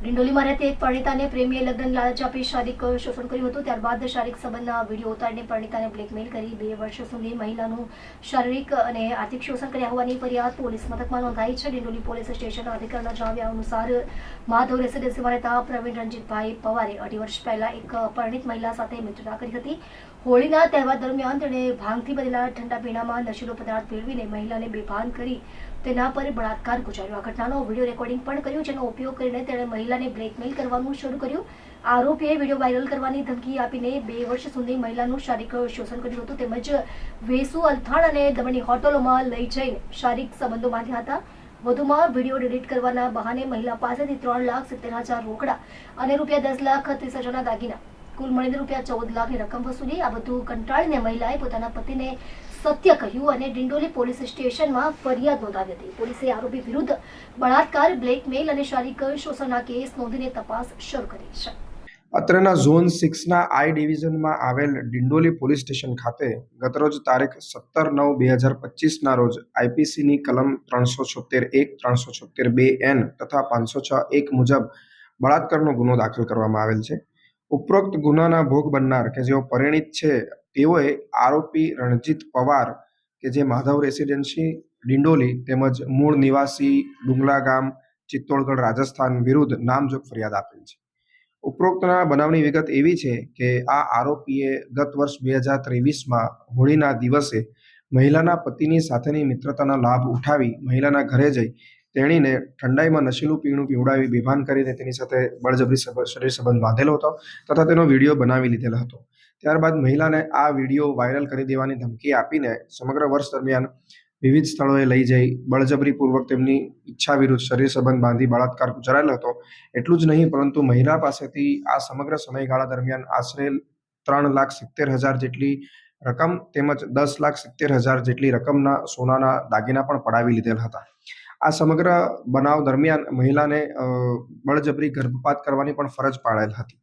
ડિંડોલીમાં રહેતી એક પરિણીતાને પ્રેમીએ લગ્ન લાલચ આપી શારીરિક શોષણ કર્યું હતું. ત્યારબાદ શારીરિક સંબંધના વીડિયો ઉતારીને પરિણીતાને બ્લેકમેલ કરી બે વર્ષ સુધી મહિલાનું શારીરિક અને આર્થિક શોષણ કર્યા હોવાની ફરિયાદ પોલીસ મથકમાં નોંધાઈ છે. ડિંડોલી પોલીસ સ્ટેશનના અધિકારીના જણાવ્યા અનુસાર માધવ રેસિડેન્સીમાં રહેતા પ્રવીણ રણજીતભાઈ પવારે અઢી વર્ષ પહેલા એક પરિણીત મહિલા સાથે મિત્રતા કરી હતી. હોળીના તહેવાર દરમિયાન તેણે ભાંગથી બનેલા ઠંડા પીણામાં નશીલો પદાર્થ ભેળવીને મહિલાને બેભાન કરી તેના પર બળાત્કાર ગુજાર્યો. આ ઘટનાનો વીડિયો રેકોર્ડિંગ પણ કર્યું, જેનો ઉપયોગ કરીને તેણે મહિલાને બ્લેકમેલ કરવાનું શરૂ કર્યું. આરોપીએ વીડિયો વાયરલ કરવાની ધમકી આપીને બે વર્ષ સુધી મહિલાનું શારીરિક શોષણ કર્યું હતું. તેમજ વેસુ અલથાણ અને દમણની હોટલોમાં લઈ જઈને શારીરિક સંબંધો બાંધ્યા હતા. વધુમાં વીડિયો ડિલીટ કરવાના બહાને મહિલા પાસેથી ત્રણ લાખ સિત્તેર હજાર રોકડા અને રૂપિયા દસ લાખ ત્રીસ હજારના દાગીના કુલ મળીને રૂપિયા ચૌદ લાખની રકમ વસૂલી. આ બધું કંટાળીને મહિલાએ પોતાના પતિને સત્ય કહ્યું અને ડિંડોલી પોલીસ સ્ટેશનમાં ફરિયાદ નોંધાવી હતી. પોલીસે આરોપી વિરુદ્ધ બળાત્કાર, બ્લેકમેલ અને શારીરિક શોષણના કેસ નોંધીને તપાસ શરૂ કરી છે. અત્રેના ઝોન સિક્સના આઈ ડિવિઝનમાં આવેલ ડિંડોલી પોલીસ સ્ટેશન ખાતે ગતરોજ તારીખ સત્તર નવ બે હજાર પચીસના રોજ આઈપીસીની કલમ ત્રણસો છોતેર એક, ત્રણસો છોતેર બે એન તથા પાંચસો છ એક મુજબ બળાત્કારનો ગુનો દાખલ કરવામાં આવેલ છે. ઉપરોક્ત ગુનાના ભોગ બનનાર કે જેઓ પરિણિત છે, તેઓએ આરોપી રણજીત પવાર કે જે માધવ રેસિડેન્સી, ડિંડોલી તેમજ મૂળ નિવાસી ડુંગલા ગામ, ચિત્તોડગઢ, રાજસ્થાન વિરુદ્ધ નામજોગ ફરિયાદ આપેલ છે. ઉપરોક્તના બનાવની વિગત એવી છે કે આ આરોપીએ ગત વર્ષ બે હજાર ત્રેવીસમાં હોળીના દિવસે મહિલાના પતિની સાથેની મિત્રતાના લાભ ઉઠાવી મહિલાના ઘરે જઈ તેણીને ઠંડાઈમાં નશીલું પીણું પીવડાવી બેભાન કરીને તેની સાથે બળજબરી શરીર સંબંધ બાંધેલો હતો તથા તેનો વીડિયો બનાવી લીધેલો હતો. ત્યારબાદ મહિલાને આ વીડિયો વાયરલ કરી દેવાની ધમકી આપીને સમગ્ર વર્ષ દરમિયાન વિવિધ સ્થળોએ લઈ જઈ બળજબરીપૂર્વક તેમની ઈચ્છા વિરુદ્ધ શરીર સંબંધ બાંધી બળાત્કાર ગુજારેલો હતો. એટલું જ નહીં, પરંતુ મહિલા પાસેથી આ સમગ્ર સમયગાળા દરમિયાન આશરે ત્રણ લાખ સિત્તેર હજાર જેટલી રકમ તેમજ દસ લાખ સિત્તેર હજાર જેટલી રકમના સોનાના દાગીના પણ પડાવી લીધેલ હતા. આ સમગ્ર બનાવ દરમિયાન મહિલાને બળજબરી ગર્ભપાત કરવાની પણ ફરજ પાડેલ હતી.